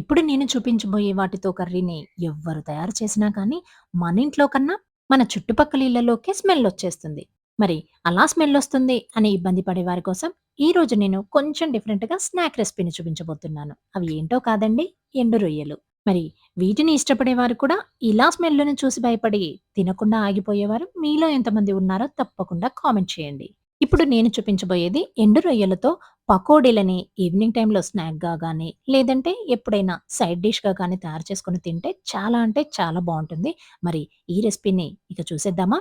ఇప్పుడు నేను చూపించబోయే వాటితో కర్రీని ఎవ్వరు తయారు చేసినా కానీ మన ఇంట్లో కన్నా మన చుట్టుపక్కల ఇళ్ళలోకే స్మెల్ వచ్చేస్తుంది. మరి అలా స్మెల్ వస్తుంది అని ఇబ్బంది పడే వారి కోసం ఈ రోజు నేను కొంచెం డిఫరెంట్‌గా స్నాక్ రెసిపీని చూపించబోతున్నాను. అవి ఏంటో కాదండి ఎండు రొయ్యలు. మరి వీటిని ఇష్టపడేవారు కూడా ఇలా స్మెల్‌ని చూసి భయపడి తినకుండా ఆగిపోయేవారు మీలో ఎంతమంది ఉన్నారో తప్పకుండా కామెంట్ చేయండి. ఇప్పుడు నేను చూపించబోయేది ఎండు రొయ్యలతో పకోడీలని ఈవినింగ్ టైంలో స్నాక్‌గా కానీ లేదంటే ఎప్పుడైనా సైడ్ డిష్‌గా కానీ తయారు చేసుకొని తింటే చాలా అంటే చాలా బాగుంటుంది మరి ఈ రెసిపీని ఇక చూసేద్దామా?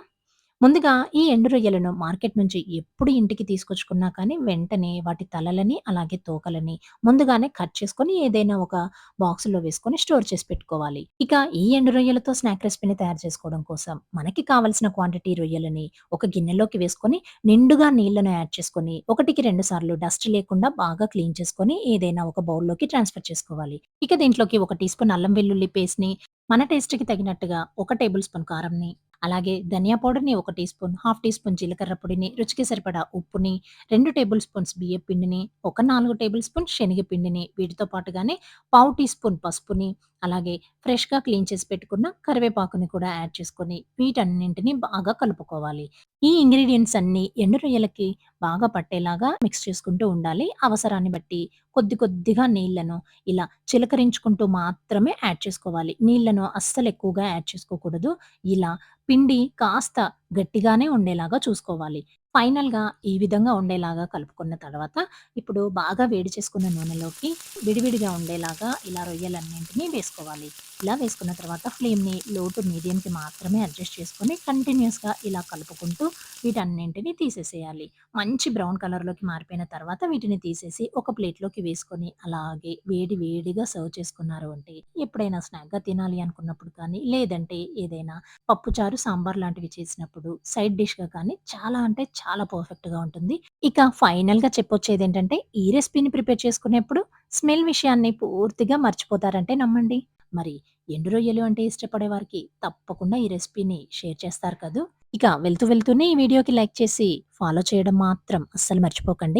ముందుగా ఈ ఎండు రొయ్యలను మార్కెట్ నుంచి ఎప్పుడు ఇంటికి తీసుకొచ్చుకున్నా కానీ వెంటనే వాటి తలలని, అలాగే తోకలని ముందుగానే కట్ చేసుకొని ఏదైనా ఒక బాక్స్‌లో వేసుకొని స్టోర్ చేసి పెట్టుకోవాలి. ఇక ఈ ఎండు రొయ్యలతో స్నాక్ రెసిపీని తయారు చేసుకోవడం కోసం మనకి కావలసిన క్వాంటిటీ రొయ్యలని ఒక గిన్నెలోకి వేసుకొని నిండుగా నీళ్ళను యాడ్ చేసుకొని, ఒకటికి రెండు సార్లు డస్ట్ లేకుండా బాగా క్లీన్ చేసుకొని ఏదైనా ఒక బౌల్‌లోకి ట్రాన్స్‌ఫర్ చేసుకోవాలి. ఇక దీంట్లోకి ఒక టీ స్పూన్ అల్లం వెల్లుల్లి పేస్ట్‌ని, మన టేస్ట్‌కి తగినట్టుగా ఒక టేబుల్ స్పూన్ కారంని, అలాగే ధనియా పౌడర్‌ని ఒక teaspoon, half teaspoon జీలకర్ర పొడిని, రుచికి సరిపడా ఉప్పుని, రెండు టేబుల్ స్పూన్స్ బియ్యం పిండిని, ఒక నాలుగు టేబుల్ స్పూన్ శనగపిండిని, వీటితో పాటుగానే పావు టీ స్పూన్ పసుపుని, అలాగే ఫ్రెష్‌గా క్లీన్ చేసి పెట్టుకున్న కరివేపాకుని కూడా యాడ్ చేసుకొని వీటన్నింటినీ బాగా కలుపుకోవాలి. ఈ ఇంగ్రీడియంట్స్ అన్ని ఎండు రొయ్యలకి బాగా పట్టేలాగా మిక్స్ చేసుకుంటూ ఉండాలి. అవసరాన్ని బట్టి కొద్ది కొద్దిగా నీళ్ళను ఇలా చిలకరించుకుంటూ మాత్రమే యాడ్ చేసుకోవాలి. నీళ్ళను అస్సలు ఎక్కువగా యాడ్ చేసుకోకూడదు. ఇలా పిండి కాస్త గట్టిగానే ఉండేలాగా చూసుకోవాలి. ఫైనల్‌గా ఈ విధంగా ఉండేలాగా కలుపుకున్న తర్వాత ఇప్పుడు బాగా వేడి చేసుకున్న నూనెలోకి విడివిడిగా ఉండేలాగా ఇలా రొయ్యలన్నింటినీ వేసుకోవాలి. ఇలా వేసుకున్న తర్వాత ఫ్లేమ్‌ని లో టు మీడియంకి మాత్రమే అడ్జస్ట్ చేసుకొని కంటిన్యూస్గా ఇలా కలుపుకుంటూ వీటన్నింటిని తీసేసేయాలి. మంచి బ్రౌన్ కలర్‌లోకి మారిపోయిన తర్వాత వీటిని తీసేసి ఒక ప్లేట్‌లోకి వేసుకొని అలాగే వేడి వేడిగా సర్వ్ చేసుకున్నారు అంటే ఎప్పుడైనా స్నాక్‌గా తినాలి అనుకున్నప్పుడు కానీ, లేదంటే ఏదైనా పప్పుచారు, సాంబార్ లాంటివి చేసినప్పుడు సైడ్ డిష్‌గా కానీ చాలా అంటే చాలా పర్ఫెక్ట్‌గా ఉంటుంది. ఇక ఫైనల్‌గా చెప్పొచ్చేదేంటంటే ఈ రెసిపీని ప్రిపేర్ చేసుకునేప్పుడు స్మెల్ విషయాన్ని పూర్తిగా మర్చిపోతారంటే నమ్మండి. మరి ఎండు రొయ్యలు అంటే ఇష్టపడే వారికి తప్పకుండా ఈ రెసిపీని షేర్ చేస్తారు కదూ! ఇక వెళ్తూ వెళ్తూనే ఈ వీడియోకి లైక్ చేసి ఫాలో చేయడం మాత్రం అస్సలు మర్చిపోకండి.